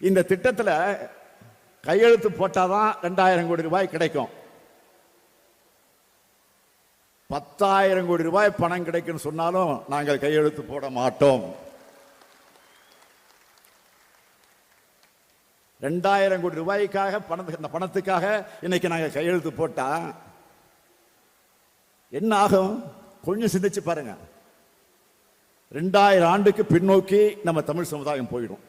இந்த திட்டத்தில் கையெழுத்து போட்டாதான் ரெண்டாயிரம் கோடி ரூபாய் கிடைக்கும். பத்தாயிரம் கோடி ரூபாய் பணம் கிடைக்கும் சொன்னாலும் நாங்கள் கையெழுத்து போட மாட்டோம். ரெண்டாயிரம் கோடி ரூபாய்க்காக பணத்துக்கு இந்த பணத்துக்காக இன்னைக்கு நாங்கள் கையெழுத்து போட்டா என்ன ஆகும்? கொஞ்சம் சிந்திச்சு பாருங்க. ரெண்டாயிரம் ஆண்டுக்கு பின்னோக்கி நம்ம தமிழ் சமுதாயம் போயிடும்.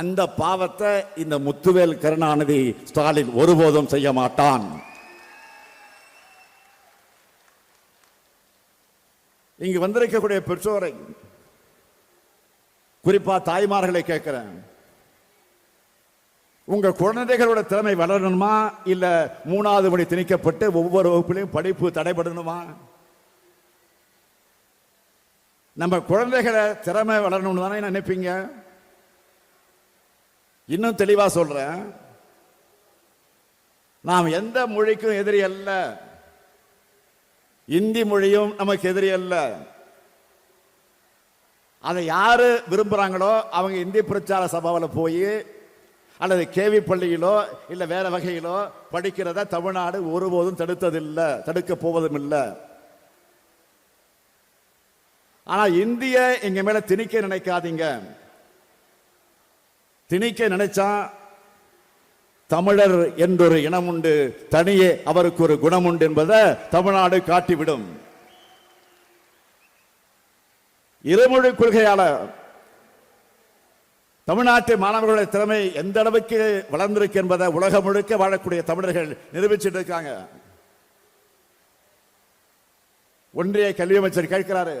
அந்த பாவத்தை இந்த முத்துவேல் கருணாநிதி ஸ்டாலின் ஒருபோதும் செய்ய மாட்டான். இங்கு வந்திருக்கக்கூடிய பெற்றோரை குறிப்பா தாய்மார்களை கேட்கிறேன். உங்க குழந்தைகளோட திறமை வளரணுமா? இல்ல மூணாவது மணி திணிக்கப்பட்டு ஒவ்வொரு வகுப்பிலையும் படிப்பு தடைபடணுமா? நம்ம குழந்தைகளை திறமை வளரணும்னு தானே நினைப்பீங்க? இன்னும் தெளிவாக சொல்கிறேன் நாம் எந்த மொழிக்கும் எதிரி அல்ல. இந்தி மொழியும் நமக்கு எதிரி அல்ல. அதை யாரு விரும்புகிறாங்களோ அவங்க இந்தி பிரச்சார சபாவில் போய் அல்லது கேவி பள்ளியிலோ இல்லை வேற வகையிலோ படிக்கிறத தமிழ்நாடு ஒருபோதும் தடுத்ததில்லை தடுக்க போவதும் இல்லை. ஆனால் இந்திய எங்க மேல திணிக்க நினைக்காதீங்க. திணிக்க நினைச்சா தமிழர் என்றொரு இனம் உண்டு தனியே அவருக்கு ஒரு குணம் உண்டு என்பதை தமிழ்நாடு காட்டிவிடும். இருமொழி கொள்கையாளர் தமிழ்நாட்டு மாணவர்களுடைய திறமை எந்த அளவுக்கு வளர்ந்திருக்கு என்பதை உலகம் முழுக்க வாழக்கூடிய தமிழர்கள் நிரூபிச்சுட்டு இருக்காங்க. ஒன்றிய கல்வி அமைச்சர் கேட்கிறாரு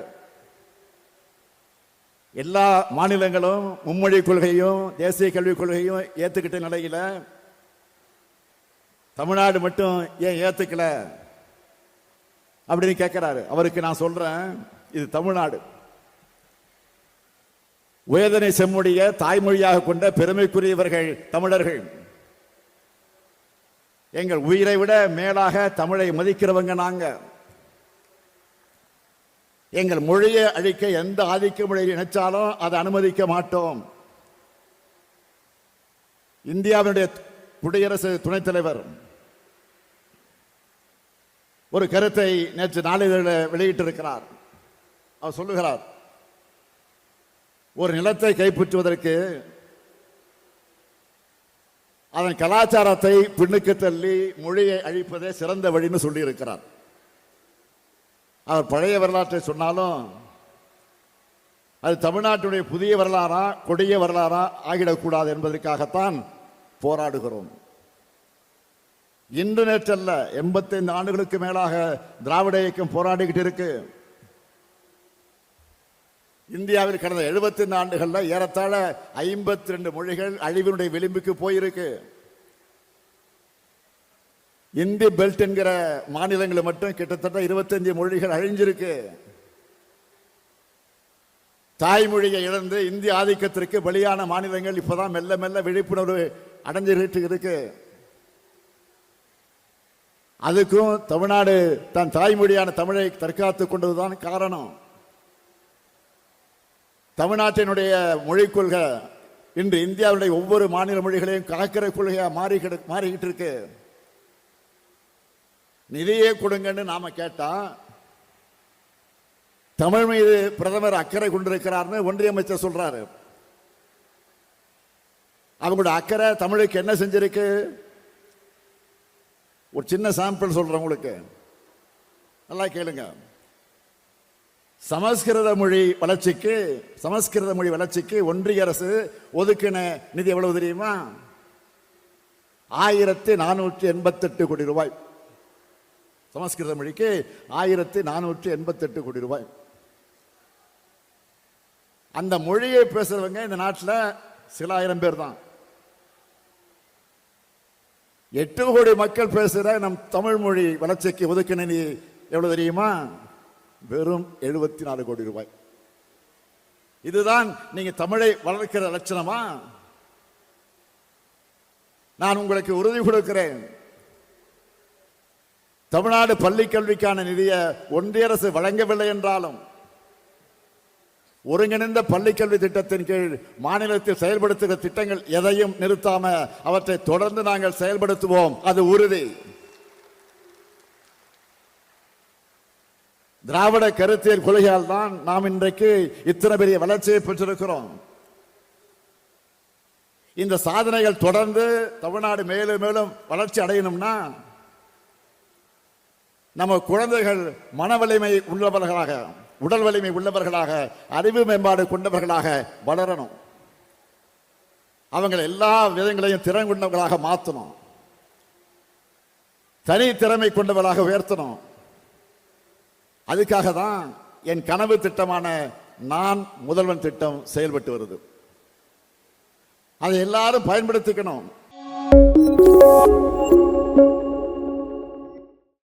எல்லா மாநிலங்களும் மும்மொழி கொள்கையும் தேசிய கல்விக் கொள்கையும் ஏத்துக்கிட்ட நிலையில தமிழ்நாடு மட்டும் ஏன் ஏத்துக்கல? அப்படின்னு கேட்கிறாரு அவருக்கு நான் சொல்றேன் இது தமிழ்நாடு. உயர்தனை செம்முடைய தாய்மொழியாக கொண்ட பெருமைக்குரியவர்கள் தமிழர்கள். எங்கள் உயிரை விட மேலாக தமிழை மதிக்கிறவங்க நாங்கள் எங்கள் மொழியை அழிக்க எந்த ஆதிக்க மொழியை நினைச்சாலும் அதை அனுமதிக்க மாட்டோம். இந்தியாவினுடைய குடியரசு துணைத் தலைவர். ஒரு கருத்தை நேற்று நாளிதழில் வெளியிட்டிருக்கிறார். அவர் சொல்லுகிறார் ஒரு நிலத்தை கைப்பற்றுவதற்கு அதன் கலாச்சாரத்தை பின்னுக்கு தள்ளி மொழியை அழிப்பதே சிறந்த வழின்னு சொல்லியிருக்கிறார். அவர் பழைய வரலாற்றை சொன்னாலும் அது தமிழ்நாட்டுடைய புதிய வரலாறா கொடிய வரலாறா ஆகிடக்கூடாது என்பதற்காகத்தான் போராடுகிறோம். இன்று நேற்றல்ல எண்பத்தைந்து ஆண்டுகளுக்கு மேலாக திராவிட இயக்கம் போராடிக்கிட்டு இருக்கு. இந்தியாவில் கடந்த எழுபத்தி ஆண்டுகளில் ஏறத்தாழ ஐம்பத்தி ரெண்டு மொழிகள் அழிவினுடைய விளிம்புக்கு போயிருக்கு. இந்தி பெல்ட் என்கிற மாநிலங்களில் மட்டும் கிட்டத்தட்ட 25 மொழிகள் அழிஞ்சிருக்கு. தாய்மொழியை இழந்து இந்திய ஆதிக்கத்திற்கு வெளியான மாநிலங்கள் இப்போதான் மெல்ல மெல்ல விழிப்புணர்வு அடைஞ்சிட்டு இருக்கு அதுக்கும் தமிழ்நாடு தன் தாய்மொழியான தமிழை தற்காத்துக் கொண்டதுதான் காரணம். தமிழ்நாட்டினுடைய மொழிக் கொள்கை இன்று இந்தியாவுடைய ஒவ்வொரு மாநில மொழிகளையும் காக்கிற கொள்கையாக மாறி மாறிக்கிட்டு இருக்கு. நிதியே கொடுங்கன்னு நாம கேட்டா தமிழ் மீது பிரதமர் அக்கறை கொண்டிருக்கிறார்னு ஒன்றிய அமைச்சர் சொல்றாரு. அவங்களோட அக்கறை தமிழுக்கு என்ன செஞ்சிருக்கு? ஒரு சின்ன சாம்பிள் சொல்றேன் உங்களுக்கு. நல்லா கேளுங்க. சமஸ்கிருத மொழி வளர்ச்சிக்கு சமஸ்கிருத மொழி வளர்ச்சிக்கு ஒன்றிய அரசு ஒதுக்கின நிதி எவ்வளவு தெரியுமா? ஆயிரத்தி நானூற்றி எண்பத்தெட்டு கோடி ரூபாய். சமஸ்கிருத மொழிக்கு ஆயிரத்தி நானூற்றி எண்பத்தெட்டு கோடி ரூபாய். அந்த மொழியை பேசுறவங்க இந்த நாட்டில் சில ஆயிரம் பேர் தான். எட்டு கோடி மக்கள் பேசுகிற நம் தமிழ் மொழி வளர்ச்சிக்கு ஒதுக்கின நிதி எவ்வளவு தெரியுமா? வெறும் எழுபத்தி நாலு கோடி ரூபாய். இதுதான் நீங்க தமிழை வளர்க்கிற லட்சணமா? நான் உங்களுக்கு உறுதி கொடுக்கிறேன். தமிழ்நாடு பள்ளிக்கல்விக்கான நிதியை ஒன்றிய அரசு வழங்கவில்லை என்றாலும் ஒருங்கிணைந்த பள்ளிக்கல்வி திட்டத்தின் கீழ் மாநிலத்தில் செயல்படுத்துகிற திட்டங்கள் எதையும் நிறுத்தாம அவற்றை தொடர்ந்து நாங்கள் செயல்படுத்துவோம். அது உறுதி. திராவிட கருத்தியல் கொள்கையால் தான் நாம் இன்றைக்கு இத்தனை பெரிய வளர்ச்சியை பெற்றிருக்கிறோம். இந்த சாதனைகள் தொடர்ந்து தமிழ்நாடு மேலும் மேலும் வளர்ச்சி அடையணும்னா நம்ம குழந்தைகள் மன வலிமை உள்ளவர்களாக உடல் வலிமை உள்ளவர்களாக அறிவு மேம்பாடு கொண்டவர்களாக வளரணும். அவங்களை எல்லா விதங்களையும் திறன் கொண்டவர்களாக மாற்றணும் தனி திறமை கொண்டவர்களாக உயர்த்தணும். அதுக்காக தான் என் கனவு திட்டமான நான் முதல்வன் திட்டம் செயல்பட்டு வருது. அதை எல்லாரும் பயன்படுத்திக்கணும்.